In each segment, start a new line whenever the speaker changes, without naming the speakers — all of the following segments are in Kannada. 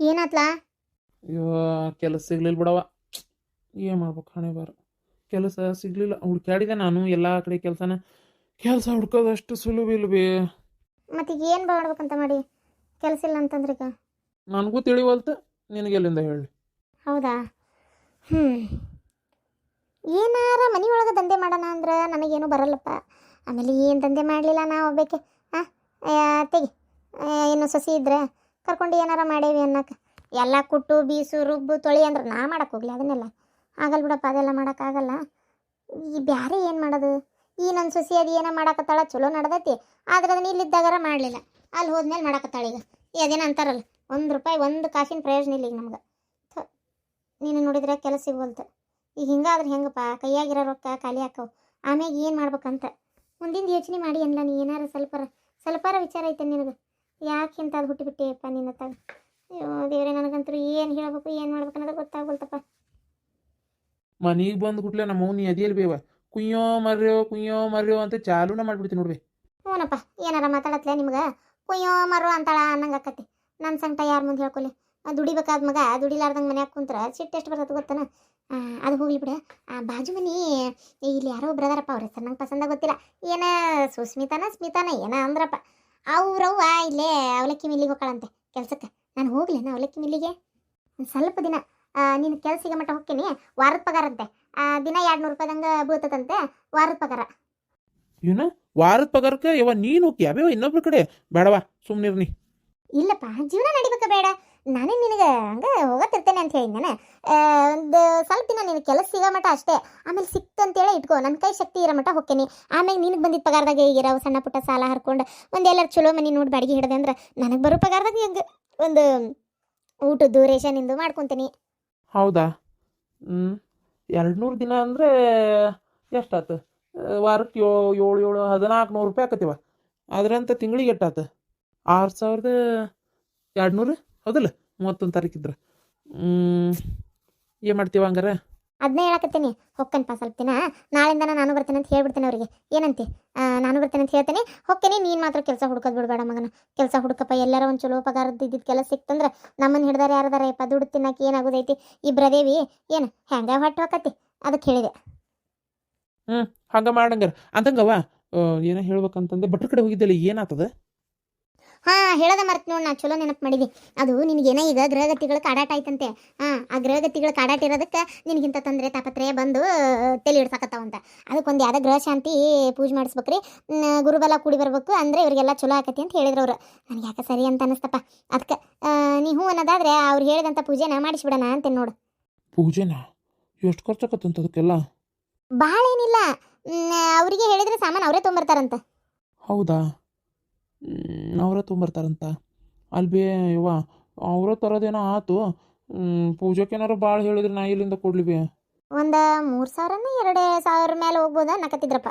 ಏನಾತ್ಲಾ?
ಅಯ್ಯೋ ಕೆಲಸ ಸಿಗ್ಲಿಲ್ಲ ಬಿಡವ. ಏನು ಮಾಡ್ಬೇಕು ಹಣೆ ಬಾರ. ಕೆಲಸ ಸಿಗ್ಲಿಲ್ಲ. ಹುಡ್ಕಾಡಿದೆ ನಾನು ಎಲ್ಲ ಕಡೆ ಕೆಲಸನ. ಕೆಲಸ ಹುಡ್ಕೋದಷ್ಟು ಸುಲಭ ಸುಲಭ ಇಲ್ವೇ?
ಮತ್ತೆ ಏನು ಮಾಡ್ಬೇಕಂತ ಮಾಡಿ? ಕೆಲಸ ಇಲ್ಲ ಅಂತಂದ್ರೆ ಈಗ?
ನನಗೂ ತಿಳಿವಲ್ತ ನಿನಗೆ ಎಲ್ಲಿಂದ ಹೇಳಿ?
ಹೌದಾ? ಹ್ಞೂ ಏನಾರ ಮನೆ ಒಳಗೆ ದಂಧೆ ಮಾಡೋಣ ಅಂದ್ರೆ ನನಗೇನು ಬರಲ್ಲಪ್ಪ. ಆಮೇಲೆ ಏನು ದಂಧೆ ಮಾಡಲಿಲ್ಲ ನಾ ಹೋಗ್ಬೇಕೆ ಹಾಂ ತೆಗಿ. ಏನು ಸೊಸಿ ಇದ್ರೆ? ಕರ್ಕೊಂಡು ಏನಾರ ಮಾಡೇವಿ ಅನ್ನಕ್ಕೆ ಎಲ್ಲ ಕುಟ್ಟು, ಬೀಸು, ರುಬ್ಬು, ತೊಳಿ ಅಂದ್ರೆ ನಾ ಮಾಡಕ್ಕೆ ಹೋಗ್ಲಿ ಅದನ್ನೆಲ್ಲ. ಆಗಲ್ಲ ಬಿಡಪ್ಪ, ಅದೆಲ್ಲ ಮಾಡೋಕ್ಕಾಗಲ್ಲ ಈ ಬ್ಯಾರೆ ಏನು ಮಾಡೋದು? ಈ ನನ್ನ ಸೊಸಿ ಅದು ಏನೋ ಮಾಡಕತ್ತಾಳ? ಚಲೋ ನಡ್ದೈತಿ. ಆದ್ರೆ ಅದನ್ನ ಇಲ್ಲಿದ್ದಾಗಾರ ಮಾಡಲಿಲ್ಲ. ಅಲ್ಲಿ ಹೋದ್ಮೇಲೆ ಮಾಡಕತ್ತಾಳ ಈಗ. ಅದೇನೋ ಅಂತಾರಲ್ಲ, ಒಂದು ರೂಪಾಯಿ ಒಂದು ಕಾಸಿನ ಪ್ರಯೋಜನ ಇಲ್ಲ ಈಗ ನಮ್ಗೆ. ನೀನು ನೋಡಿದ್ರೆ ಕೆಲಸ ಸಿಗೋಲ್ತು ಈಗ ಹಿಂಗಾದ್ರೆ ಹೆಂಗಪ್ಪ? ಕೈಯಾಗಿರೋ ರೊಕ್ಕ ಖಾಲಿ ಹಾಕವು. ಆಮ್ಯಾಗ ಏನು ಮಾಡ್ಬೇಕಂತ. ಮುಂದಿನ ಯೋಚನೆ ಮಾಡಿ ಅನ್ಲ ನೀ ಏನಾರ ಸ್ವಲ್ಪರ. ಸ್ವಲ್ಪರ ವಿಚಾರ ಐತೆ ನಿನಗೆ. ಯಾಕೆ ಇಂಥದ್ದು ಹುಟ್ಟಿಬಿಟ್ಟೆಯಪ್ಪ ನಿನ್ನ ತಾಗ ಅಯ್ಯೋ ದೇವ್ರೆ ನನಗಂತೂ ಏನು ಹೇಳ್ಬೇಕು ಏನು ಮಾಡ್ಬೇಕು ಅನ್ನೋದು ಗೊತ್ತಾಗ್ಬಿಡ್ತಪ್ಪ.
ಮನೆಗೆ ಬಂದು ಕುಟ್ಲೆ ನಮ್ಮ ಅವ್ನಿ ಅದಿಯಲ್ಲಿ ಬೇವ. ಕುಯ್ಯೋ ಮರ್ಯೋ ಕುಯ್ಯೋ ಮರ್ಯೋ ಅಂತ ಚಾಲೂನ ಮಾಡ್ಬಿಡ್ತೀನಿ ನೋಡ್ಬಿ
ಹ್ಞೂನಪ್ಪ ಏನಾರ ಮಾತಾಡತ್ಲೆ ನಿಮ್ಗೆ? ಕುಯ್ಯೋ ಮರೋ ಅಂತಾಳ ಅನ್ನಂಗೆ ಆಕತಿ ನನ್ನ ಸಂಕಟ ಯಾರ ಮುಂದೆ ಹೇಳ್ಕೊಲಿ? ದುಡಿಬೇಕಾದ ಮಗ ದುಡಿಲಾರ್ದಂಗೆ ಮನ್ಯಾಗ ಕುಂತ್ರ ಸಿಟ್ಟು ಎಷ್ಟು ಬರ್ತದೆ ಗೊತ್ತನ? ಅದು ಹೋಗ್ಲಿ ಬಿಡ. ಆ ಬಾಜು ಮನಿ ಇಲ್ಲಿ ಯಾರೋ ಒಬ್ರು ಅದಾರಪ್ಪ ಅವ್ರ ಹೆಸರು ನಂಗೆ ಪಸಂದ ಗೊತ್ತಿಲ್ಲ. ಏನ ಸುಸ್ಮಿತಾನ ಸ್ಮಿತಾನ ಏನ ಅಂದ್ರಪ್ಪ. ಅವ್ರವ್ವ ಇಲ್ಲೇ ಅವಲಕ್ಕಿ ಮಿಲ್ಲಿಗೆ ಹೋಗ್ಕಳಂತೆ ಕೆಲ್ಸಕ್ಕೆ. ನಾನು ಹೋಗ್ಲೇನ ಅವಲಕ್ಕಿ ಮಿಲ್ಲಿಗೆ. ಸ್ವಲ್ಪ ದಿನ ನೀನು ಕೆಲಸಿಗೆ ಮಟ್ಟ ಹೋಗ್ತೀನಿ ವಾರದ ಪಗಾರ ಅಂತೆ. ದಿನ ಎರಡು ನೂರು ರೂಪಾಯಿದಂಗೆ ಬೀಳ್ತದಂತೆ ವಾರದ ಪಗಾರ.
ಏನು? ವಾರದ ಪಗಾರಕ್ಕೆ? ಯವ್ವ ನೀನು ಹೋಗಿ ಯಾವ್ಯಾವ ಇನ್ನೊಬ್ರ ಕಡೆ. ಬೇಡವಾ ಸುಮ್ಮನಿರ್ನಿ
ಇಲ್ಲಪ್ಪ ಜೀವನ ನಡಿಬೇಕ ಬೇಡ. ನಾನೇ ನಿನಗೆ ಹಂಗೆ ಹೋಗತ್ತಿರ್ತೇನೆ ಅಂತ ಹೇಳಿ ನಾನು ಒಂದು ಸ್ವಲ್ಪ ದಿನ ನಿನಗೆ ಕೆಲಸ ಸಿಗೋ ಮಟ್ಟ ಅಷ್ಟೇ. ಆಮೇಲೆ ಸಿಕ್ತು ಅಂತೇಳಿ ಇಟ್ಕೋ. ನನ್ನ ಕೈ ಶಕ್ತಿ ಇರೋ ಮಟ್ಟ ಹೋಗ್ತೀನಿ ಆಮೇಲೆ ನಿನಗೆ ಬಂದಿದ್ದ ಪಗಾರದಾಗ ಹೇಗಿರೋ ಸಣ್ಣ ಪುಟ್ಟ ಸಾಲ ಹರ್ಕೊಂಡು ಒಂದು ಎಲ್ಲರೂ ಚಲೋ ಮನೆ ನೋಡಿ ಬಾಡಿಗೆ ಹಿಡ್ದೆ ಅಂದ್ರೆ ನನಗೆ ಬರೋ ಪಗಾರದಾಗ ಹೆಂಗೆ ಒಂದು ಊಟದ್ದು ರೇಷನಿಂದು ಮಾಡ್ಕೊತೀನಿ.
ಹೌದಾ? ಹ್ಞೂ ಎರಡು ನೂರು ದಿನ ಅಂದರೆ ಎಷ್ಟಾತು? ವಾರಕ್ಕೆ ಏಳು ಏಳು ಹದಿನಾಲ್ಕು ನೂರು ರೂಪಾಯಿ ಆಕತಿವ. ಅದರಂತ ತಿಂಗಳಿಗೆ ಎಷ್ಟಾತು? ಆರು ಸಾವಿರದ ಎರಡು ನೂರು ಹೌದಲ್ಲ? ಮೂವತ್ತೊಂದು ತಾರೀಕಿದ್ರೆ ಏನು ಮಾಡ್ತೀವ ಹಂಗಾರ?
ಅದನ್ನೇ ಹೇಳಕತ್ತೀನಿ. ಹೊಕ್ಕನಪ್ಪ ಸ್ವಲ್ಪ ದಿನ. ನಾಳೆಯಿಂದ ನಾನು ಬರ್ತೇನೆ ಅಂತ ಹೇಳ್ಬಿಡ್ತೇನೆ ಅವರಿಗೆ. ಏನಂತೆ? ನಾನು ಬರ್ತೇನೆ ಅಂತ ಹೇಳ್ತೇನೆ. ಹೊಕ್ಕೇನೆ ನೀನು ಮಾತ್ರ ಕೆಲಸ ಹುಡ್ಕೋದು ಬಿಡಬೇಡ ಮಗನ. ಕೆಲಸ ಹುಡುಕಪ್ಪ ಎಲ್ಲಾರ ಒಂದು ಚಲೋ ಪಗಾರದ್ದು ಇದ್ದಿದ್ದು ಕೆಲಸ ಸಿಕ್ತಂದ್ರೆ ನಮ್ಮನ್ನು ಹಿಡ್ದಾರ ಯಾರದಾರ ಯಪ್ಪ ದುಡ್ಡು ತಿನ್ನಕ್ಕೆ ಏನಾಗೋದೈತಿ ಇಬ್ರದೇವಿ ಏನು ಹೆಂಗ ಹೊಟ್ಟು ಹಾಕತಿ ಅದಕ್ಕೆ ಹೇಳಿದೆ.
ಹ್ಞೂ ಹಂಗೆ ಮಾಡಂಗಾರ ಅಂತಂಗವ ಏನೋ ಹೇಳ್ಬೇಕಂತಂದೆ ಭಟ್ರ ಕಡೆ ಹೋಗಿದ್ದಲ್ಲ ಏನಾತದ?
ಹಾಂ ಹೇಳದ ಮರ್ತ್ ನೋಡ್ ನಾ ಚಲೋ ನೆನಪು ಮಾಡಿದ್ವಿ ಅದು ನಿನಗೇನ ಈಗ ಗ್ರಹಗತಿಗಳ ಕಾಡಾಟ ಆಯ್ತಂತೆ. ಹಾಂ ಆ ಗ್ರಹಗತಿಗಳ ಕಾಡಾಟ ಇರೋದಕ್ಕೆ ನಿನಗಿಂತ ತೊಂದರೆ ತಾಪತ್ರೆ ಬಂದು ತಲೆ ಅಂತ. ಅದಕ್ಕೊಂದು ಯಾವ್ದೋ ಗ್ರಹ ಶಾಂತಿ ಪೂಜೆ ಮಾಡಿಸ್ಬೇಕ್ರಿ. ಗುರುಬಲ ಕೂಡಿ ಬರ್ಬೇಕು. ಅಂದ್ರೆ ಇವರಿಗೆಲ್ಲ ಚಲೋ ಆಕತಿ ಅಂತ ಹೇಳಿದ್ರು ಅವ್ರು. ನನಗೆ ಯಾಕೆ ಸರಿ ಅಂತ ಅನಿಸ್ತಪ್ಪ. ಅದಕ್ಕೆ ನೀ ಹೂ ಅನ್ನೋದಾದ್ರೆ ಅವ್ರು ಹೇಳಿದಂಥ ಪೂಜೆನ ಮಾಡಿಸ್ಬಿಡೋಣ ಅಂತ ನೋಡು.
ಪೂಜೆನ? ಎಷ್ಟು ಖರ್ಚಾಕತ್ತಂತ ಅದಕ್ಕೆಲ್ಲ
ಭಾಳ ಏನಿಲ್ಲ ಅವರಿಗೆ ಹೇಳಿದ್ರೆ ಸಾಮಾನು ಅವರೇ ತೊಗೊಂಬರ್ತಾರಂತ
ಹೌದಾ? ಅವರ ತುಂಬರ್ತಾರಂತ ಅಲ್ಲಿ ಬೇ ಯವ್ವ ಅವರ ತರೋದೇನೋ ಆತು. ಪೂಜೆಗೇನಾರು ಭಾಳ ಹೇಳಿದ್ರೆ ನಾ ಇಲ್ಲಿಂದ ಕೊಡ್ಲಿ ಬಿ.
ಒಂದು ಮೂರು ಸಾವಿರ ಎರಡು ಸಾವಿರ ಮೇಲೆ ಹೋಗ್ಬೋದ ನಕತ್ತಿದ್ರಪ್ಪ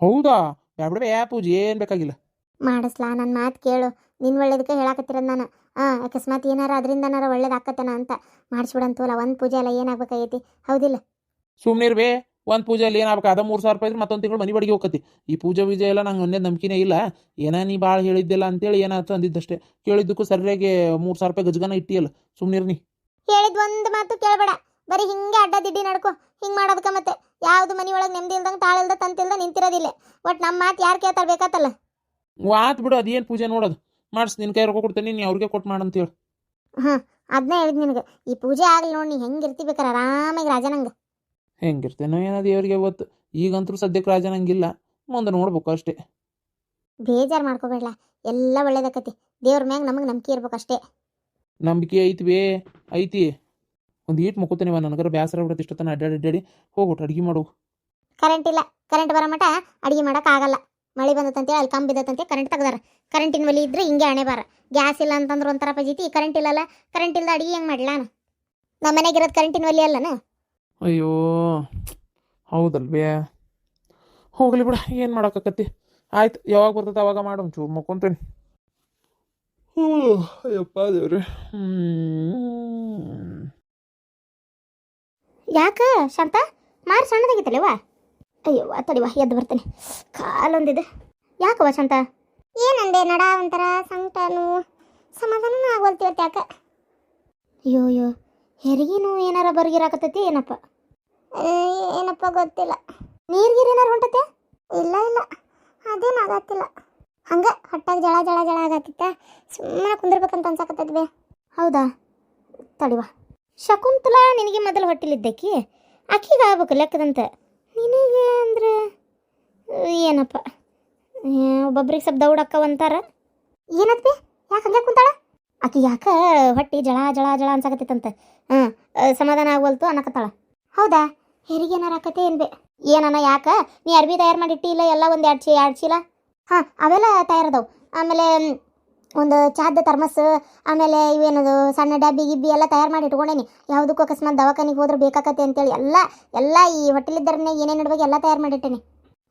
ಹೌದಾ? ಬ್ಯಾಬಿಡ ಯಾ ಪೂಜೆ ಏನು ಬೇಕಾಗಿಲ್ಲ.
ಮಾಡಿಸ್ಲಾ ನನ್ನ ಮಾತು ಕೇಳು. ನಿನ್ನ ಒಳ್ಳೇದಕ್ಕೆ ಹೇಳಾಕತ್ತಿರೋದು ನಾನು. ಹಾಂ ಅಕಸ್ಮಾತ್ ಏನಾರ ಅದರಿಂದನಾರ ಒಳ್ಳೇದು ಆಕತ್ತೇನ ಅಂತ. ಮಾಡಿಸ್ಬಿಡಂತವಲ್ಲ ಒಂದು ಪೂಜೆ ಎಲ್ಲ ಏನಾಗಬೇಕಾಗೈತಿ? ಹೌದಿಲ್ಲ.
ಸುಮ್ಮನೆ ಇರ್ಬೇ ಒಂದು ಪೂಜೆಯಲ್ಲಿ ಏನಾಗಬೇಕು? ಅದ ಮೂರು ಸಾವಿರ ರೂಪಾಯಿ ಇದ್ರೆ ಮತ್ತೊಂದು ತಿಂಗಳು ಮನೆ ಬಡಿಗೆ ಹೋಗತಿ ಈ ಪೂಜೆ ವಿಜಯ ಎಲ್ಲ ನಂಗೆ ಒಂದೇ ನಂಬಿಕೆನೇ ಇಲ್ಲ. ಏನ ನೀ ಭಾಳ ಹೇಳಿದ್ದಿಲ್ಲ ಅಂತೇಳಿ ಏನಾಯ್ತು ಅಂದಿದ್ದಷ್ಟೇ. ಕೇಳಿದ್ದಕ್ಕೂ ಸರಿಯಾಗಿ ಮೂರು ಸಾವಿರ ರೂಪಾಯಿ ಗಜಗನ ಇಟ್ಟಿಯಲ್ಲ. ಸುಮ್ಮನಿರ್ ನೀ
ಹೇಳಿದ ಒಂದು ಮಾತು ಕೇಳಬೇಡ. ಬರೀ ಹಿಂಗೆ ಅಡ್ಡ ದಿಡ್ಡಿ ನಡ್ಕೊ. ಹಿಂಗೆ ಮಾಡೋದಕ್ಕೆ ಮತ್ತೆ ಯಾವುದು ಮನೆ ಒಳಗೆ ನೆಮ್ಮದಿ ಇಲ್ದಂಗೆ ತಾಳಿಲ್ದ ತಂತಿಲ್ದ ನಿಂತಿರೋದಿಲ್ಲ. ಬಟ್ ನಮ್ಮ ಮಾತು ಯಾರು ಕೇಳ್ತಾರೆ ಬೇಕಾತಲ್ಲ?
ಆತ್ ಬಿಡು ಅದೇನು ಪೂಜೆ ನೋಡೋದು. ಮಾಡಿಸ್ ನಿನ್ನ ಕೈ ರೊಕ್ಕ ಕೊಡ್ತೇನೆ ನೀನು ಅವ್ರಿಗೆ ಕೊಟ್ಟು ಮಾಡಂತೇಳಿ
ಹಾಂ ಅದನ್ನೇ ಹೇಳಿದ್ ನಿನಗೆ. ಈ ಪೂಜೆ ಆಗಲಿ ನೋಡಿ ನೀ ಹೆಂಗೆ ಇರ್ತಿ ಬೇಕಾರೆ ಆರಾಮಾಗಿ ರಾಜನಂಗೆ
ಹೆಂಗಿರ್ತೇನೋ ಏನೋ ದೇವ್ರಿಗೆ ಗೊತ್ತು? ಈಗಂತೂ ಸದ್ಯಕ್ಕೆ ರಾಜನಂಗಿಲ್ಲ ಮುಂದೆ ನೋಡ್ಬೇಕು ಅಷ್ಟೇ.
ಬೇಜಾರು ಮಾಡ್ಕೋಬೇಡ ಎಲ್ಲ ಒಳ್ಳೇದಕ್ಕತಿ ದೇವ್ರ ಮ್ಯಾಗ ನಮಗೆ ನಂಬಿಕೆ ಇರ್ಬೇಕು ಅಷ್ಟೇ.
ನಂಬಿಕೆ ಐತಿ ಬೇ. ಐತಿ. ಒಂದು ಈಟ್ ಮುಕ್ಕೋತೇನೆ ನನಗರ ಬೇಸರ ಬಿಡತ್ತೆ ಇಷ್ಟೊತ್ತನ. ಅಡ್ಡಾಡಿ ಅಡ್ಡಾಡಿ ಹೋಗ್ಬಿಟ್ಟು ಅಡ್ಗೆ ಮಾಡು.
ಕರೆಂಟ್ ಇಲ್ಲ. ಕರೆಂಟ್ ಬರೋ ಮಟ ಅಡಿಗೆ ಆಗಲ್ಲ. ಮಳೆ ಬಂದತ್ತಂತೇಳಿ ಅಲ್ಲಿ ಕಂಬ ಬಿದ್ದತ್ತಂತೆ ಕರೆಂಟ್ ತೆಗ್ದಾರ. ಕರೆಂಟಿನ ಒಲಿ ಇದ್ರೆ ಹಿಂಗೆ ಹಣೆ ಬಾರ. ಗ್ಯಾಸ್ ಇಲ್ಲ ಅಂತಂದ್ರೆ ಒಂಥರ ಪಜೀತಿ. ಕರೆಂಟ್ ಇಲ್ಲಲ್ಲ ಕರೆಂಟ್ ಇಲ್ಲದ ಅಡಿಗೆ ಹೆಂಗೆ ಮಾಡ್ಲಾ ನಮ್ಮ ಮನೆಗಿರೋದು ಕರೆಂಟಿನ ಒಲಿ ಅಲ್ಲನ?
ಅಯ್ಯೋ ಹೌದಲ್ವೇ? ಹೋಗಲಿ ಬಿಡ ಏನು ಮಾಡೋಕ್ಕತ್ತಿ ಆಯ್ತು ಯಾವಾಗ ಬರ್ತದೆ ಅವಾಗ ಮಾಡು ಚೂರು ಮುಕ್ಕೊಂತೇನೆ. ಹ್ಞೂ ಅಯ್ಯಪ್ಪ ದೇವ್ರಿ. ಹ್ಞೂ
ಯಾಕ ಶಾಂತ? ಮಾರು ಸಣ್ಣದಾಗಿತ್ತಲ್ಲವ ಅಯ್ಯವ್ವ ತಡಿವ ಎದ್ದು ಬರ್ತೇನೆ. ಕಾಲೊಂದಿದೆ. ಯಾಕವ ಶಾಂತ? ಏನಂದೆ ನಡ ಒಂಥರ ಸಂಕಟನು ಸಮಾಧಾನನೂ ಆಗೋಲ್ತಿವತ್ತು ಯಾಕೆ? ಅಯ್ಯೋ ಅಯ್ಯೋ ಹೆರಿಗಿನೂ ಏನಾರ ಬರ್ಗಿರಾಕತ್ತೈತಿ ಏನಪ್ಪ? ಏನಪ್ಪ ಗೊತ್ತಿಲ್ಲ. ನೀರ್ಗಿರಿ ಏನಾರು ಹೊಂಟತೆ? ಇಲ್ಲ ಇಲ್ಲ. ಅದೇನಾಗತ್ತಿಲ್ಲ ಹಂಗೆ ಹೊಟ್ಟಾಗ ಜಳ ಜಳ ಜಳ ಆಗತ್ತಿತ್ತ ಸುಮ್ಮನೆ ಕುಂದಿರ್ಬೇಕಂತ ಅನ್ಸಕತ್ತೈತಿ ಬೇ. ಹೌದಾ? ತಡಿವಾ ಶಕುಂತಲಾ ನಿನಗೆ ಮೊದಲು ಹೊಟ್ಟಿಲಿದ್ದಕ್ಕಿ? ಅಕ್ಕಿಗೆ ಆಗ್ಬೇಕು ಲೆಕ್ಕದಂತೆ. ನಿನಗೆ ಅಂದ್ರೆ ಏನಪ್ಪ? ಒಬ್ಬೊಬ್ರಿಗೆ ಸ್ವಲ್ಪ ದೌಡಕ್ಕ ಅಂತಾರ. ಏನತ್ವಿ ಯಾಕೆ ಹಂಗೆ ಕುಂತಾಳ? ಆಕಿ ಯಾಕ ಹೊಟ್ಟಿ ಜಳ ಜಳ ಜಳ ಅನ್ಸಕತ್ತಿತ್ತಂತೆ? ಹಾಂ ಸಮಾಧಾನ ಆಗ್ವಲ್ತು ಅನ್ನಕತ್ತಾಳ. ಹೌದಾ? ಹೆರಿಗೆ ಏನಾರ ಆಕತೆ ಏನ್ ಬೇ ಏನನ ಯಾಕ? ನೀ ಅರ್ಬಿ ತಯಾರು ಮಾಡಿಟ್ಟಿ ಇಲ್ಲ, ಎಲ್ಲ ಒಂದು ಎರಡು ಚೀ ಎರಡು ಚೀಲ? ಹಾಂ, ಅವೆಲ್ಲ ತಯಾರದವು. ಆಮೇಲೆ ಒಂದು ಚಾದ ಥರ್ಮಸ್, ಆಮೇಲೆ ಇವೇನದು ಸಣ್ಣ ಡಬ್ಬಿ ಗಿಬ್ಬಿ ಎಲ್ಲ ತಯಾರು ಮಾಡಿ ಇಟ್ಕೊಂಡೇನಿ. ಯಾವುದಕ್ಕೂ ಅಕಸ್ಮಾತ್ ದವಾಖಾನಿಗೆ ಹೋದ್ರೆ ಬೇಕಾಕತ್ತೆ ಅಂತೇಳಿ ಎಲ್ಲ ಎಲ್ಲ ಈ ಹೊಟ್ಟೆಲಿದ್ದರನ್ನೇ ಏನೇನು ಇಡ್ಬೇಕು ಎಲ್ಲ ತಯಾರು ಮಾಡಿಟ್ಟೇನಿ.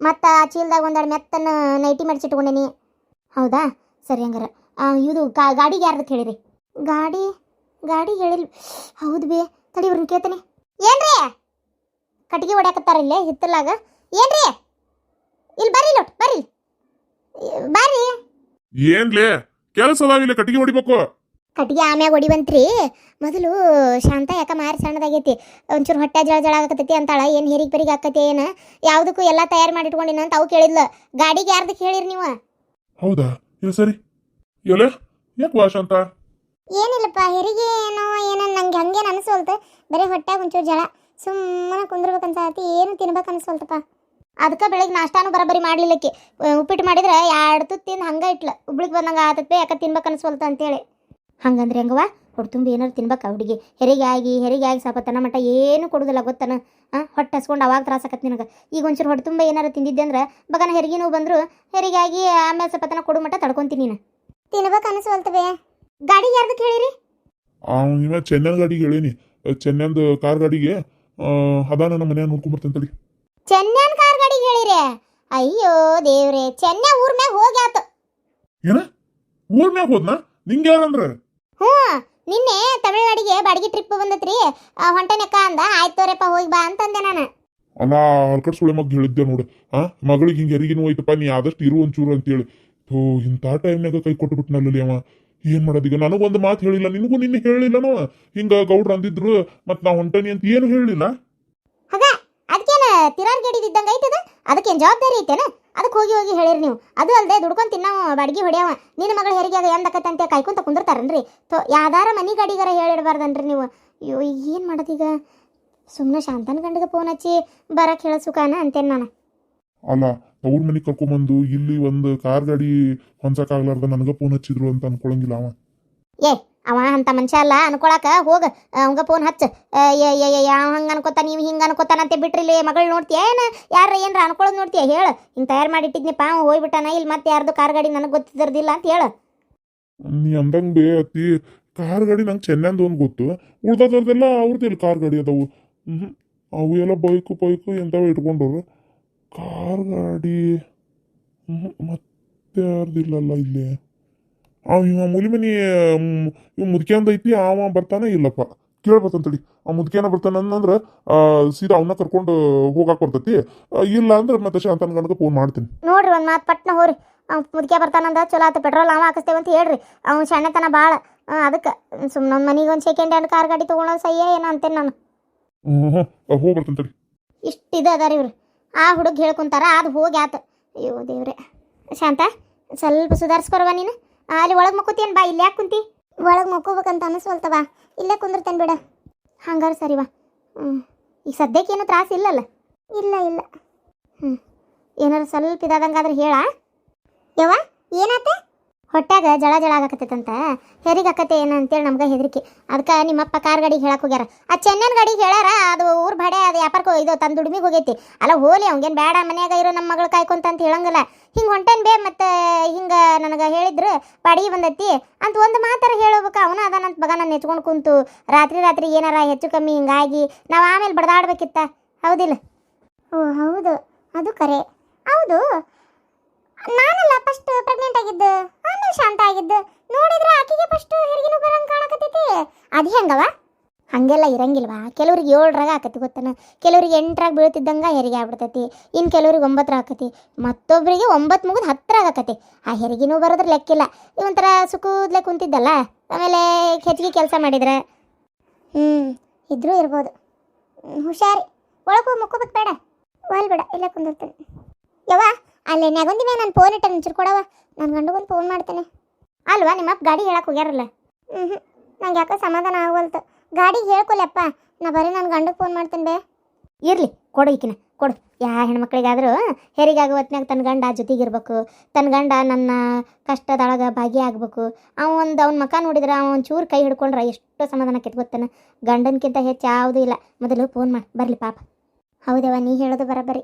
ಮತ್ತು ಆ ಚೀಲದಾಗ ಒಂದೆರಡು ಮೆತ್ತನ್ನು ನೈಟಿ ಮಡಿಸಿಟ್ಕೊಂಡೇನಿ ಹೌದಾ? ಸರಿ ಹಂಗಾರೆ. ಇದು ಗಾ- ಗಾಡಿಗೆ ಯಾರ್ದು ಹೇಳಿರಿ? ಗಾಡಿ ಗಾಡಿ ಹೇಳಿಲ್ ಹೌದು ಬೇ. ತಡಿ ಇವ್ರನ್ನ ಕೇಳ್ತೀನಿ. ಏನ್ರಿ? ಕಟ್ಟಿಗೆ ಹೊಡ್ಯಾಕತ್ತಾರ ಇಲ್ಲೇ ಹಿತ್ತಲಾಗ ಏನ್ರಿ? ಇಲ್ಲಿ ಬರ್ರಿ ನೋಟ್ ಬರ್ರಿ. ಬರ್ರಿ
ಏನ್ಲೇ? ಕೆಲಸ ಅದಾವಿಲ್ಲ ಕಟ್ಟಿಗೆ ಹೊಡಿಬೇಕು.
ಕಟ್ಟಿಗೆ ಆಮ್ಯಾಗ ಹೊಡಿವಂತ್ರಿ ಮೊದಲು ಶಾಂತ ಯಾಕ ಮಾರಿ ಸಣ್ಣದಾಗೈತಿ. ಒಂಚೂರು ಹೊಟ್ಟೆ ಜಳ ಜಳ ಆಗತೈತಿ ಅಂತಾಳ. ಏನು ಹೆರಿಗೆ ಬರಿಗೆ ಆಕತಿ ಏನು? ಯಾವುದಕ್ಕೂ ಎಲ್ಲ ತಯಾರು ಮಾಡಿ ಇಟ್ಕೊಂಡಿನ ಅಂತ ಅವು ಕೇಳಿದ್ಲು. ಗಾಡಿಗೆ ಯಾರ್ದಕ್ಕೆ ಹೇಳಿರಿ ನೀವು?
ಹೌದಾ? ಇಲ್ಲ ಸರಿ. ಎಲ್ಲ ಯಾಕೆ ವಾಶ ಅಂತ
ಏನಿಲ್ಲಪ್ಪ ಹೆರಿಗೆ ಏನೋ ಏನೋ ನಂಗೆ ಹಂಗೇನು ಅನಿಸೋಲ್ತು ಬರೀ ಹೊಟ್ಟೆ ಒಂಚೂರು ಜಳ. ಸುಮ್ಮನೆ ಕುಂದ್ರಬೇಕಂತ ಏನು ತಿನ್ಬೇಕು ಅನ್ಸಲ್ತಪ್ಪ ಅದಕ್ಕೆ ಬೆಳಗ್ಗೆ ನಾಷ್ಟಾನು ಬರಬರಿ ಮಾಡ್ಲಿಲ್ಲಕ್ಕೆ. ಉಪ್ಪಿಟ್ಟು ಮಾಡಿದ್ರೆ ಎರಡು ತಿಂದು ಹಂಗೆ ಇಟ್ಲ. ಉಬ್ಳಿಗೆ ಬಂದಂಗೆ ಆತಪ್ಪ ಯಾಕೆ ತಿನ್ಬೇಕು ಅನ್ಸೋಲ್ತ ಅಂತೇಳಿ. ಹಂಗಂದ್ರೆ ಹೆಂಗವ ಹೊಡ್ತುಂಬಿ ಏನಾರು ತಿನ್ಬೇಕು ಹುಡುಗಿ. ಹೆರಿಗೆ ಆಗಿ ಹೆರಿಗೆ ಆಗಿ ಸ್ವಲ್ಪ ಮಟ್ಟ ಏನು ಕೊಡುದಿಲ್ಲ ಗೊತ್ತನ? ಹೊಟ್ಟೆ ಹಸ್ಕೊಂಡು ಅವಾಗ ತ್ರಾಸ ಆಕತ್ ನಿನಗೆ. ಈಗ ಒಂಚೂರು ಹೊಟ್ಟೆ ತುಂಬ ಏನಾರು ತಿಂದಿದ್ದೆ ಅಂದ್ರೆ ಬಗನ ಹೆರಿಗೆ ನೋವು ಬಂದ್ರು ಹೆರಿಗೆ ಆಗಿ ಆಮೇಲೆ ಸ್ವಲ್ಪ ತನ ಕೊಡು ಮಟ್ಟ ತಡ್ಕೊಂತೀನಿ ನೀನು. ತಿನ್ಬೇಕು ಅನಿಸ್ವಲ್ತವೆ. ಗಾಡಿ ಯಾರ್ದಕ್ಕೆ ಹೇಳಿರಿ
ಚೆನ್ನೈನ ಗಾಡಿಗೆ ಹೇಳೀನಿ. ಚೆನ್ನಂದು ಕಾರ್ ಗಾಡಿಗೆ. ಆ, ನಮ್ಮ ಮನ್ಯಾಗ ನೋಡ್ಕೊಂಬರ್ತೇನೆ ತಡಿ.
ಚೆನ್ನೈನ್ ಕಾರ್ ಗಾಡಿಗೆ ಹೇಳಿರಿ? ಅಯ್ಯೋ ದೇವ್ರೆ ಚೆನ್ನೈ ಊರ್ ಮ್ಯಾಗ ಹೋಗ್ಯಾತು.
ಏನ? ಊರ್ ಮ್ಯಾಗ ಹೋದ್ನಾ? ನಿಂಗೆ ಯಾರಂದ್ರ?
ಹ್ಞೂ ನಿನ್ನೆ ತಮಿಳ್ನಾಡಿಗೆ ಬಾಡಿಗೆ ಟ್ರಿಪ್ ಬಂದತ್ರಿ. ಹೊಂಟನೆಕ್ಕ ಅಂದ ಆಯ್ತು ತೋರಪ್ಪ ಹೋಗಿ ಬಾ ಅಂತಂದೆ ನಾನು.
ಅಲ್ಲ ಹಲ್ಕಟ್ ಸುಳೆ ಮಗ್ ಹೇಳಿದ್ದೆ ನೋಡು. ಆ ಮಗಳಿಗೆ ಹಿಂಗೆ ಎರಿಗಿನ ಹೋಯ್ತಪ್ಪ ನೀ ಆದಷ್ಟು ಇರು ಒಂಚೂರು ಅಂತೇಳಿ. ಥೋ ಇಂಥ ಟೈಮ್ನಾಗ ಕೈ ಕೊಟ್ಟು ಬಿಟ್ನಲ್ಲಿ ಅವ. ಏನ್ ಮಾಡೋದೀಗ ನನಗೊಂದು ಮಾತು ಹೇಳಿಲ್ಲ ನಿನಗೂ ನಿನ್ನೆ ಹೇಳಿಲ್ಲನೋ? ಹಿಂಗ ಗೌಡ್ರ ಅಂದಿದ್ರು ಮತ್ ನಾ ಹೊಂಟನಿ ಅಂತ ಏನು ಹೇಳಿಲ್ಲ?
ಹಗ ಅದಕ್ಕೇನ ತಿರಾರ್ ಗಾಡಿ ಇದ್ದಂಗ ಐತದ ಅದಕ್ಕೇನ್ ಜವಾಬ್ದಾರಿ ಐತೇನ? ಅದಕ್ಕೆ ಹೋಗಿ ಹೋಗಿ ಹೇಳಿರಿ ನೀವು. ಅದು ಅಲ್ಲದೆ ದುಡ್ಕೊಂಡು ತಿನ್ನೋ ಬಾಡಿಗೆ ಹೊಡ್ಯಾವ. ನಿನ್ನ ಮಗಳ ಹೆರಿಗೆಯಾಗ ಎಂದಕತ್ತಂತೆ ಕಾಯ್ಕೊಂತ ಕುಂದಿರ್ತಾರನ್ರಿ? ತೋ ಯಾವ್ದಾರ ಮನಿ ಗಾಡಿಗಾರ ಹೇಳಿಡ್ಬಾರ್ದನ್ರಿ ನೀವು. ಅಯ್ಯೋ ಏನು ಮಾಡೋದೀಗ ಸುಮ್ಮನೆ ಶಾಂತನ ಗಂಡಿಗೆ ಫೋನ್ ಹಚ್ಚಿ ಬರಕ್ಕೆ ಹೇಳ ಸುಖಾನ ಅಂತೇನೆ ನಾನು?
ಅಲ್ಲ ಅವ್ರ ಮನೆಗೆ ಕರ್ಕೊಂಬಂದು ಇಲ್ಲಿ ಒಂದು ಕಾರ್ ಗಾಡಿ ಹೊಂಚಕ್ಕಾಗ್ಲಾರ್ದ ನನಗ ಫೋನ್ ಹಚ್ಚಿದ್ರು ಅಂತ ಅನ್ಕೊಳಂಗಿಲ್ಲ ಅವ.
ಏ ಅವ ಅಂತ ಮನುಷ್ಯ ಅಲ್ಲ ಅನ್ಕೊಳಕ? ಹೋಗ ಅವಂಗ ಫೋನ್ ಹಚ್ಚ. ಯಾವ ಹಂಗ ಅನ್ಕೋತ ನೀವು ಹಿಂಗ ಅನ್ಕೋತಾನಂತೆ ಬಿಟ್ರಿ ಇಲ್ಲಿ ಮಗಳು ನೋಡ್ತೀಯ ಏನ? ಯಾರ ಏನ್ರ ಅನ್ಕೊಳ್ಳೋದು ನೋಡ್ತೀಯ ಹೇಳ. ಹಿಂಗೆ ತಯಾರು ಮಾಡಿಟ್ಟಿದ್ನಿಪ್ಪ ಪಾ ಹೋಗ್ಬಿಟ್ಟಾನ. ಇಲ್ಲಿ ಮತ್ತೆ ಯಾರ್ದು ಕಾರ್ ಗಾಡಿ ನನಗೆ ಗೊತ್ತಿದ್ದಿರ್ದಿಲ್ಲ ಅಂತ ಹೇಳ.
ನೀ ಅಂದಂಗ ಬೇ ಅತಿ ಕಾರ್ ಗಾಡಿ ನಂಗೆ ಚೆನ್ನೈಂದು ಒಂದು ಗೊತ್ತು. ಉಳ್ದದವ್ರದೆಲ್ಲ ಅವ್ರದ್ದು ಕಾರ್ ಗಾಡಿ ಅದಾವು. ಹ್ಞೂ ಅವು ಎಲ್ಲ ಬೈಕು ಬೈಕು ಎಂಥವು ಇಟ್ಕೊಂಡವ್ರು. ಕಾರ್ ಗಾಡಿ. ಮತ್ತೆ ಯಾರ್ದಿಲ್ಲಲ್ಲ ಇಲ್ಲಿ? ಅವ ಇವ ಮುಲಿ ಮನಿ ಇವ್ ಮುದ್ಕ್ಯಾಂದ ಐತಿ ಅವ ಬರ್ತಾನೆ ಇಲ್ಲಪ್ಪ. ಕೇಳ್ಬೇಕಂತೇಳಿ ಆ ಮುದ್ಕೇನ ಬರ್ತಾನೆ ಅಂದ್ರೆ ಆ, ಸೀದಾ ಅವನ್ನ ಕರ್ಕೊಂಡು ಹೋಗಾಕ್ ಬರ್ತೈತಿ. ಇಲ್ಲ ಅಂದ್ರೆ ಮತ್ತೆ ಶಾಂತನ ಗಣಕ ಫೋನ್ ಮಾಡ್ತೀನಿ.
ನೋಡ್ರಿ ಒಂದು ಮಾತು ಪಟ್ನ ಹೋರಿ ಅವ್ನು ಮುದ್ಕೆ ಬರ್ತಾನಂದ ಚಲೋ ಆತು ಪೆಟ್ರೋಲ್ ಅವ ಹಾಕಿಸ್ತೇವೆ ಅಂತ ಹೇಳ್ರಿ. ಅವ್ನು ಸಣ್ಣತನ ಭಾಳ ಅದಕ್ಕೆ ಸುಮ್ಮನೆ ನಮ್ಮ ಮನೆಗೆ ಒಂದು ಸೆಕೆಂಡ್ ಹ್ಯಾಂಡ್ ಕಾರ್ ಗಾಡಿ ತೊಗೊಳೋದು ಸಹ್ಯ ಏನೋ ಅಂತೇನೆ ನಾನು.
ಹ್ಞೂ ಹ್ಞೂ ಹೋಗಿ
ಇಷ್ಟು ಇದು ಅದಾರ ಇವ್ರು. ಆ ಹುಡುಗ ಹೇಳ್ಕೊಂತಾರ ಅದು ಹೋಗಿ ಆತ. ಅಯ್ಯೋ ದೇವ್ರೆ. ಶಾಂತ ಸ್ವಲ್ಪ ಸುಧಾರಿಸ್ಕೊರವ ನೀನು. ಅಲ್ಲಿ ಒಳಗೆ ಮಕ್ಕೋತೀಯನ್ ಬಾ ಇಲ್ಲಿ ಯಾಕೆ ಕುಂತಿ? ಒಳಗೆ ಮಕ್ಕೋಬೇಕಂತ ಅನಿಸ್ವಲ್ತವ? ಇಲ್ಲೇ ಕುಂದಿರ್ತೇನೆ ಬಿಡ. ಹಂಗಾರೆ ಸರಿವಾ. ಹ್ಞೂ ಈಗ ಸದ್ಯಕ್ಕೆ ಏನು ತ್ರಾಸ ಇಲ್ಲಲ್ಲ? ಇಲ್ಲ ಇಲ್ಲ. ಹ್ಞೂ ಏನಾರು ಸ್ವಲ್ಪ ಇದಾದಂಗಾದ್ರೆ ಹೇಳ? ಯವ್ವ ಏನಾತ? ಹೊಟ್ಯಾಗ ಜಳ ಜಳ ಆಗಕತ್ತೈತಂತ. ಹೆರಿಗೆ ಆಕತ್ತೆ ಏನು ಅಂತೇಳಿ ನಮ್ಗೆ ಹೆದರಿಕೆ. ಅದಕ್ಕೆ ನಿಮ್ಮಪ್ಪ ಕಾರ್ ಗಾಡಿಗೆ ಹೇಳಕ್ಕೆ ಹೋಗ್ಯಾರ. ಆ ಚೆನ್ನನ್ ಗಾಡಿಗೆ ಹೇಳ್ಯಾರ ಅದು ಊರ್ ಭಾಡೆ, ಅದು ವ್ಯಾಪಾರಕ್ಕೆ ಇದು ತಂದು ದುಡಿಮಿಗೆ ಹೋಗೈತಿ. ಅಲ್ಲ ಹೋಲಿ, ಅವಂಗೇನು ಬೇಡ ಮನ್ಯಾಗ ಇರೋ ನಮ್ಮ ಮಗಳು ಕಾಯ್ಕೊಂತ ಅಂತ ಹೇಳಂಗಿಲ್ಲ. ಹಿಂಗೆ ಹೊಂಟೇನ್ ಬೇ ಮತ್ತು, ಹಿಂಗೆ ನನಗೆ ಹೇಳಿದ್ರು ಬಾಡಿಗೆ ಬಂದೈತಿ. ಅಂತ ಒಂದು ಮಾತಾರ ಹೇಳಬೇಕು, ಅವನು ಅದಾನಂತ ಬಗ ನಾನು ನೆಚ್ಕೊಂಡು ಕುಂತು, ರಾತ್ರಿ ರಾತ್ರಿ ಏನಾರ ಹೆಚ್ಚು ಕಮ್ಮಿ ಹಿಂಗಾಗಿ ನಾವು ಆಮೇಲೆ ಬಡದಾಡ್ಬೇಕಿತ್ತ. ಹೌದಿಲ್ಲ? ಓ, ಹೌದು. ಅದು ಕರೆ. ಹೌದು. ನಾನಲ್ಲ ಫಸ್ಟ್ ಪ್ರೆಗ್ನೆಂಟ್ ಆಗಿದ್ದು. ಶಾಂತ ಆಗಿದ್ದು ನೋಡಿದ್ರೆ ಆಕಿಗೆ ಫಸ್ಟ್ ಹೆರಿಗೆನು ಬರಂಗ್ ಕಾಣಕತ್ತೈತಿ. ಅದು ಹೆಂಗವ? ಹಂಗೆಲ್ಲ ಇರಂಗಿಲ್ವಾ? ಕೆಲವ್ರಿಗೆ ಏಳರಾಗ ಆಕತಿ ಗೊತ್ತನ? ಕೆಲವ್ರಿಗೆ ಎಂಟರಾಗ ಬೀಳ್ತಿದ್ದಂಗೆ ಹೆರಿಗೆ ಆಗ್ಬಿಡ್ತೈತಿ. ಇನ್ನು ಕೆಲವ್ರಿಗೆ ಒಂಬತ್ತರ ಆಕತಿ. ಮತ್ತೊಬ್ಬರಿಗೆ ಒಂಬತ್ತು ಮುಗಿದು ಹತ್ತರಾಗ ಆಕತಿ. ಆ ಹೆರಿಗೆನೂ ಬರೋದ್ರ ಲೆಕ್ಕಿಲ್ಲ. ಒಂಥರ ಸುಖದ್ಲೆ ಕುಂತಿದ್ದಲ್ಲ? ಆಮೇಲೆ ಹೆಚ್ಚಿಗೆ ಕೆಲಸ ಮಾಡಿದ್ರೆ? ಹ್ಞೂ ಇದ್ರೂ ಇರ್ಬೋದು. ಹುಷಾರಿ. ಒಳಗೆ ಮುಕ್ಕೋಬೇಕು ಬೇಡ. ಒಲ್ ಬೇಡ, ಇಲ್ಲ ಕುಂದಿರ್ತೀನಿ. ಯವ್ವ? ಅಲ್ಲೇ ನೆಗೊಂದಿ ಮ್ಯಾಗ ನಾನು ಫೋನ್ ಇಟ್ಟೆ ಮುಂಚೂರು ಕೊಡವ ನನ್ನ ಗಂಡಗೊಂದು ಫೋನ್ ಮಾಡ್ತೇನೆ. ಅಲ್ವಾ ನಿಮ್ಮಪ್ಪ ಗಾಡಿ ಹೇಳಕ್ಕೆ ಹೋಗ್ಯಾರಲ್ಲ? ಹ್ಞೂ ಹ್ಞೂ ನಂಗೆ ಯಾಕೋ ಸಮಾಧಾನ ಆಗವಲ್ತು. ಗಾಡಿ ಹೇಳ್ಕೊಲ್ಲಪ್ಪ ನಾ ಬರೀ ನನ್ನ ಗಂಡಗೆ ಫೋನ್ ಮಾಡ್ತೇನೆ ಬೇ. ಇರಲಿ ಕೊಡು ಈಕಿನ ಕೊಡು. ಯಾ ಹೆಣ್ಮಕ್ಳಿಗಾದರೂ ಹೆರಿಗಾಗೋ ಹೊತ್ನ್ಯಾಗ ತನ್ನ ಗಂಡ ಜೊತೆಗೆ ಜೊತೆಗಿರ್ಬೇಕು. ತನ್ನ ಗಂಡ ನನ್ನ ಕಷ್ಟದೊಳಗೆ ಭಾಗಿಯಾಗಬೇಕು. ಅವ ಒಂದು ಅವ್ನ ಮಕ ನೋಡಿದ್ರೆ ಒಂದು ಚೂರು ಕೈ ಹಿಡ್ಕೊಂಡ್ರೆ ಎಷ್ಟು ಸಮಾಧಾನ ಗೊತ್ತಾನ? ಗಂಡನಕ್ಕಿಂತ ಹೆಚ್ಚು ಯಾವುದೂ ಇಲ್ಲ. ಮೊದಲು ಫೋನ್ ಮಾಡಿ ಬರಲಿ ಪಾಪ. ಹೌದವ ನೀ ಹೇಳೋದು ಮತ್ತು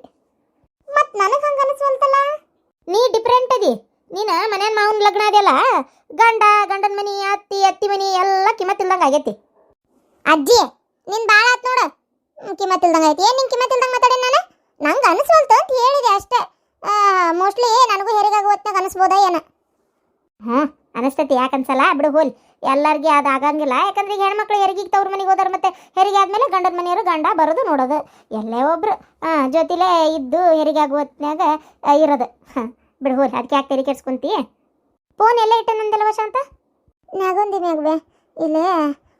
ನನಗೆ ಹಂಗೆ ಅನಿಸ್ವಲ್ತಲ್ಲ? ನೀ ಡಿಫ್ರೆಂಟ್ ಅದಿ. ನೀನು ಮನೆಯ ಮಾವನ ಲಗ್ನ ಅದೆಲ್ಲ ಗಂಡ, ಗಂಡನ ಮನಿ, ಅತ್ತಿ ಅತ್ತಿ ಮನಿ ಎಲ್ಲ ಕಿಮ್ಮತ್ತಿಲ್ದಂಗೆ ಆಗೈತಿ. ಅಜ್ಜಿ, ನಿನ್ ಭಾಳ ಆತ್ ನೋಡು. ಕಿಮ್ಮತ್ತಿಲ್ದಂಗೆ ಐತಿ ಏನು ನಿನ್ ಕಿಮ್ಮತ್ತಿಲ್ದಂಗೆ ಮಾತಾಡಿ ನಾನು? ನಂಗೆ ಅನಿಸ್ವಲ್ತು ಅಂತ ಹೇಳಿದೆ ಅಷ್ಟೇ. ಮೋಸ್ಟ್ಲಿ ನನಗೂ ಹೆರಿಗಾಗ ಹೊತ್ನಾಗ ಅನಿಸ್ಬೋದಾ ಏನ? ಹ್ಞೂ ಅನಿಸ್ತೈತಿ ಯಾಕೆ ಅನ್ಸಲ್ಲ? ಬಿಡು ಹೋಲ್. ಎಲ್ಲರಿಗೆ ಅದು ಆಗಂಗಿಲ್ಲ. ಯಾಕಂದ್ರೆ ಈಗ ಹೆಣ್ಮಕ್ಳು ಹೆರಿಗೆ ತವ್ರ ಮನೆಗೆ ಹೋದ್ರೆ ಮತ್ತೆ ಹೆರಿಗೆ ಆದ್ಮೇಲೆ ಗಂಡನ ಮನೆಯವರು ಗಂಡ ಬರೋದು ನೋಡೋದು. ಎಲ್ಲೇ ಒಬ್ರು ಹಾಂ ಜೊತೆಲೇ ಇದ್ದು ಹೆರಿಗೆ ಆಗುವ ಹೊತ್ನ್ಯಾಗ ಇರೋದು. ಹಾಂ ಬಿಡು ಹೋಲ್. ಅದಕ್ಕೆ ಯಾಕೆ ತೆರಿಗೆ ಕೆಡ್ಸ್ಕೊಂತಿ? ಫೋನ್ ಎಲ್ಲ ಇಟ್ಟ ನಂದಲ್ಲ ವಶಾಂತ ಮ್ಯಾಗೊಂದಿ ಮ್ಯಾಗ ಬೇ. ಇಲ್ಲೇ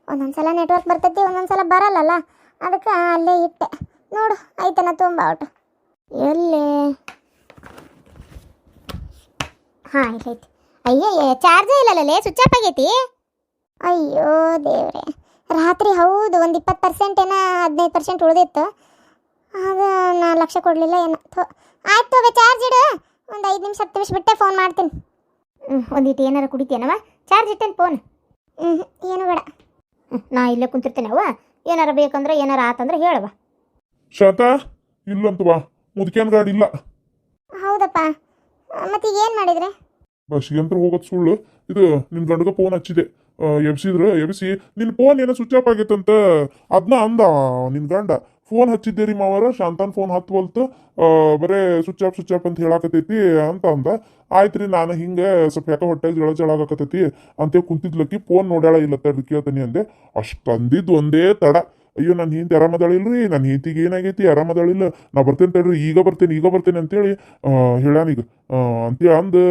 ಒಂದೊಂದ್ಸಲ ನೆಟ್ವರ್ಕ್ ಬರ್ತೈತಿ ಒಂದೊಂದ್ಸಲ ಬರಲ್ಲಲ್ಲ. ಅದಕ್ಕೆ ಅಲ್ಲೇ ಇಟ್ಟೆ. ನೋಡು ಆಯ್ತನ ತುಂಬ ಔಟ್ ಎಲ್ಲೇ? ಹಾಂ ಇಲ್ಲೈತಿ ಅಯ್ಯಯ್ಯ ಚಾರ್ಜೇ ಇಲ್ಲಲ್ಲೇ ಸ್ವಿಚ್ ಆಫ್ ಆಗೈತಿ? ಅಯ್ಯೋ ದೇವ್ರೆ. ರಾತ್ರಿ ಹೌದು ಒಂದು ಇಪ್ಪತ್ತು ಪರ್ಸೆಂಟ್ ಏನೋ ಹದಿನೈದು ಪರ್ಸೆಂಟ್ ಉಳಿದಿತ್ತು. ಅದು ನಾ ಲಕ್ಷ ಕೊಡಲಿಲ್ಲ ಏನೋ. ಥೋ ಆಯ್ತು ತೊಗೋ ಚಾರ್ಜ್ ಇಡು. ಒಂದು ಐದು ನಿಮಿಷ ಹತ್ತು ನಿಮಿಷ ಬಿಟ್ಟೆ ಫೋನ್ ಮಾಡ್ತೀನಿ. ಹ್ಞೂ ಒಂದಿಟ್ಟು ಏನಾರು ಕುಡಿತೀನವ ಚಾರ್ಜ್ ಇಟ್ಟೇನು ಫೋನ್ ಹ್ಞೂ ಏನು ಬೇಡ. ಹ್ಞೂ ನಾ ಇಲ್ಲೇ ಕುಂತಿರ್ತೇನೆ ಅವ್ವ. ಏನಾರ ಬೇಕಂದ್ರೆ ಏನಾರ ಆತಂದ್ರೆ ಹೇಳವ
ಶಾಂತ ಇಲ್ಲಂತ ಬಾ ಮುದ್ಕ್ಯಾನ್ ಗಾಡಿ ಇಲ್ಲ.
ಹೌದಪ್ಪ. ಮತ್ತೀಗ ಈಗ ಏನು ಮಾಡಿದ್ರೆ?
ಬಸ್ಸಿಗೆ ಅಂತ ಹೋಗೋದು ಸುಳ್ಳು. ಇದು ನಿಮ್ಮ ಗಂಡಗ ಫೋನ್ ಹಚ್ಚಿದೆ. ಎಬ್ಸಿದ್ರು, ಎಬ್ಸಿ, ನಿನ್ ಫೋನ್ ಏನೋ ಸ್ವಿಚ್ ಆಫ್ ಆಗೈತಂತ. ಅದನ್ನ ಅಂದ ನಿನ್ ಗಂಡ. ಫೋನ್ ಹಚ್ಚಿದ್ದೆ ರೀ ಮಾವರ, ಶಾಂತಾನ್ ಫೋನ್ ಹತ್ವಲ್ತು. ಬರೇ ಸ್ವಿಚ್ ಆಫ್ ಸ್ವಿಚ್ ಆಫ್ ಅಂತ ಹೇಳಾಕತೈತಿ ಅಂತ ಅಂದ. ಆಯ್ತು ರೀ ನಾನು ಹಿಂಗೆ ಸ್ವಲ್ಪ ಯಾಕೆ ಹೊಟ್ಟೆಗೆ ಜಳ ಜಳ ಆಗಕತೈತಿ ಅಂತ ಕುಂತಿದ್ಲಕ್ಕಿ ಫೋನ್ ನೋಡ್ಯಾಳ ಇಲ್ಲ ತಡ ಕೇಳ್ತಾನೆ ಅಂದೆ. ಅಷ್ಟು ಅಂದಿದ್ದು ಒಂದೇ ತಡ. ಅಯ್ಯೋ ನನ್ನ ಹಿಂದೆ ರೀ ನನ್ನ ಹಿಂತಿಗೆ ಏನಾಗೈತಿ? ಇಲ್ಲ ನಾ ಬರ್ತೇನೆ ತಡ್ರಿ ಈಗ ಬರ್ತೇನೆ ಈಗ ಬರ್ತೇನೆ ಅಂತೇಳಿ ಹೇಳಾನೀಗ ಅಂತೇಳಿ ಅಂದು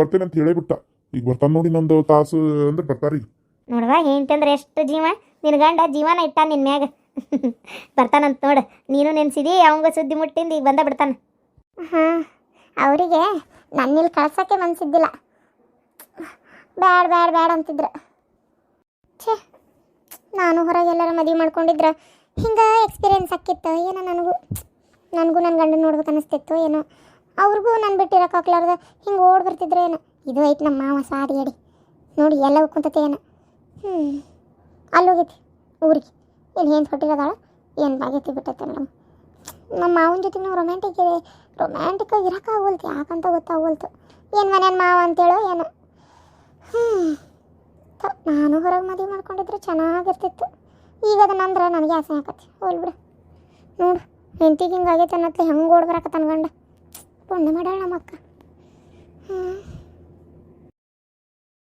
ಬರ್ತೇನೆ ಅಂತ ಹೇಳೇ ಬಿಟ್ಟ. ಈಗ ಬರ್ತಾನೆ ನೋಡಿ ನಂದು ತಾಸು ಅಂದ್ರೆ ಬರ್ತಾರೀಗ
ನೋಡುವ ಹೇಂತಂದ್ರೆ ಎಷ್ಟು ಜೀವ? ನಿನ್ನ ಗಂಡ ಜೀವನ ಇಟ್ಟ ನಿನ್ನ ಮ್ಯಾಗ. ಬರ್ತಾನಂತ ನೋಡು. ನೀನು ನೆನ್ಸಿದಿ ಅವಂಗ ಸುದ್ದಿ ಮುಟ್ಟಿಂದ ಈಗ ಬಂದ ಬಿಡ್ತಾನ. ಹಾಂ ಅವರಿಗೆ ನನ್ನಿಲ್ಲಿ ಕಳ್ಸೋಕ್ಕೆ ಮನ್ಸಿದ್ದಿಲ್ಲ. ಬ್ಯಾಡ ಬ್ಯಾಡ ಬ್ಯಾಡ ಅಂತಿದ್ರು. ಛೇ ನಾನು ಹೊರಗೆ ಎಲ್ಲರ ಮದುವೆ ಮಾಡ್ಕೊಂಡಿದ್ರೆ, ಹಿಂಗೆ ಎಕ್ಸ್ಪೀರಿಯೆನ್ಸ್ ಆಕ್ಕಿತ್ತು ಏನೋ ನನಗೂ ನನಗೂ ನನ್ನ ಗಂಡನ ನೋಡ್ಬೇಕು ಅನಿಸ್ತಿತ್ತು ಏನೋ. ಅವ್ರಿಗೂ ನಾನು ಬಿಟ್ಟಿರೋಕ್ಕಾಗ್ಲಾರ್ದ ಹಿಂಗೆ ಓಡ್ ಬರ್ತಿದ್ರು ಏನೋ. ಇದು ಐತೆ ನಮ್ಮ ಮಾವ ಸಾರಿ ಅಡಿ. ನೋಡಿ ಎಲ್ಲ ಕುಂತತೆ ಏನೋ. ಹ್ಞೂ ಅಲ್ಲೋಗೈತಿ ಊರಿಗೆ. ಇಲ್ಲಿ ಏನು ಹೊಟ್ಟಿರೋದಾಳ ಏನು ಬಾಗೈತಿ ಬಿಟ್ಟೈತೆ ಮೇಡಮ್ ನಮ್ಮ ಮಾವನ ಜೊತೆ ನಾವು ರೊಮ್ಯಾಂಟಿಕ್ ಇದೆ ರೊಮ್ಯಾಂಟಿಕ್ ಆಗಿ ಇರೋಕ್ಕಾಗವಲ್ತು ಯಾಕಂತ ಗೊತ್ತಾಗೋಲ್ತು. ಏನು ಮನೇನ ಮಾವ ಅಂತೇಳೋ ಏನೋ. ಹ್ಞೂ ಥ, ನಾನು ಹೊರಗೆ ಮದುವೆ ಮಾಡ್ಕೊಂಡಿದ್ರೆ ಚೆನ್ನಾಗಿರ್ತಿತ್ತು. ಈಗ ಅದನ್ನಂದ್ರೆ ನನಗೆ ಆಸೆ ಆಕತಿ. ಹೋಲ್ ಬಿಡು. ನೋಡು ಹೆಂಡತಿಗೆ ಹಿಂಗಾಗೈತೆ ಅನ್ನತ್ತೆ ಹೆಂಗೆ ಓಡ್ ಬರಾಕತ್ತಾನ ಗಂಡ. ಪುಣ್ಯ ಮಾಡ್ಯಾಳ ನಮ್ಮ ಅಕ್ಕ ಹ್ಞೂ